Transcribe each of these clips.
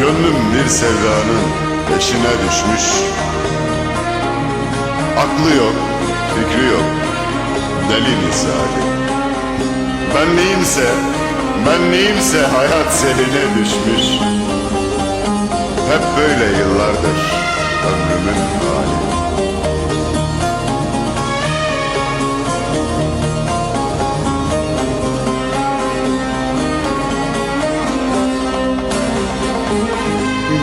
Gönlüm bir sevdanın peşine düşmüş. Aklı yok, fikri yok Deli misali. Ben neyimse, ben neyimse hayat seline düşmüş. Hep böyle yıllardır ömrümün hali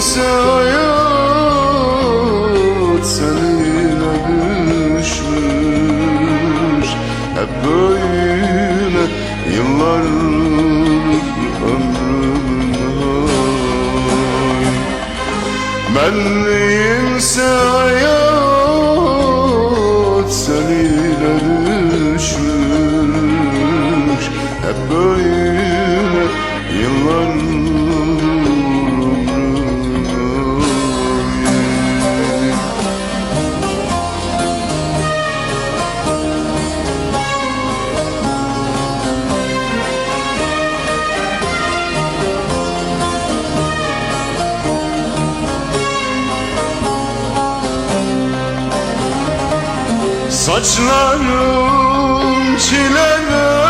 Benliğimse hayat seninle düşmüş Hep böyle yıllardır ömrümün ay. Benliğimse hayat Saçlarım çileler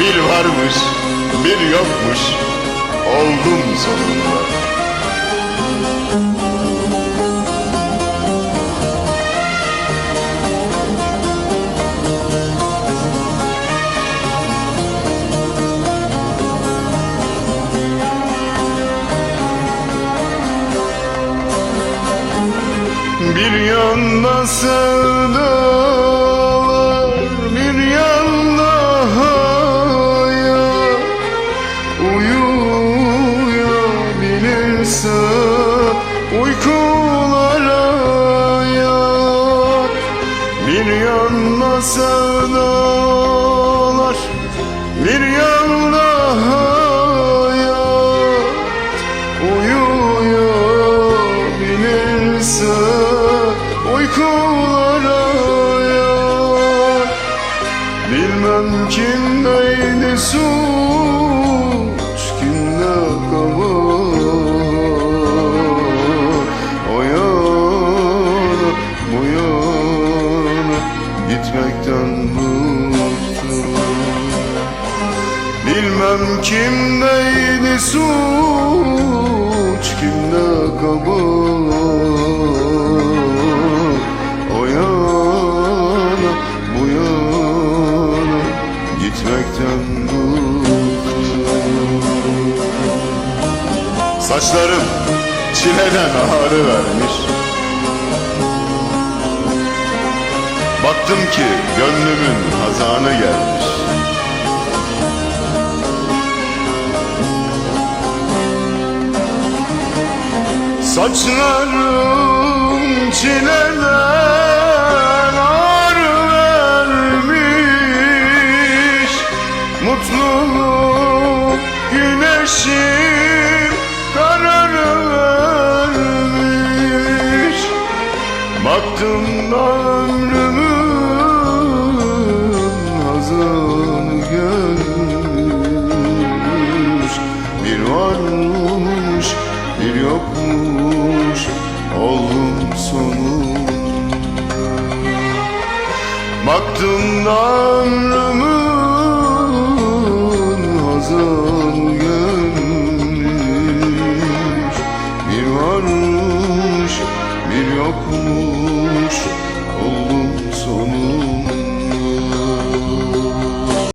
Bir varmış, bir yokmuş, oldum sonunda. Bir yanda sevdalar, bir yanda hayat Uyuyabilirse uykulara yat Bilmem kimdeydi suç kimdeydi suç kimde kabahat O yana bu yana gitmekten bıktım Saçlarım çileden ağrı vermiş. Baktım ki gönlümün hazanı gelmiş Saçlarım çileden ağır vermiş. Mutluluk güneşi sonunda Baktım da ömrümün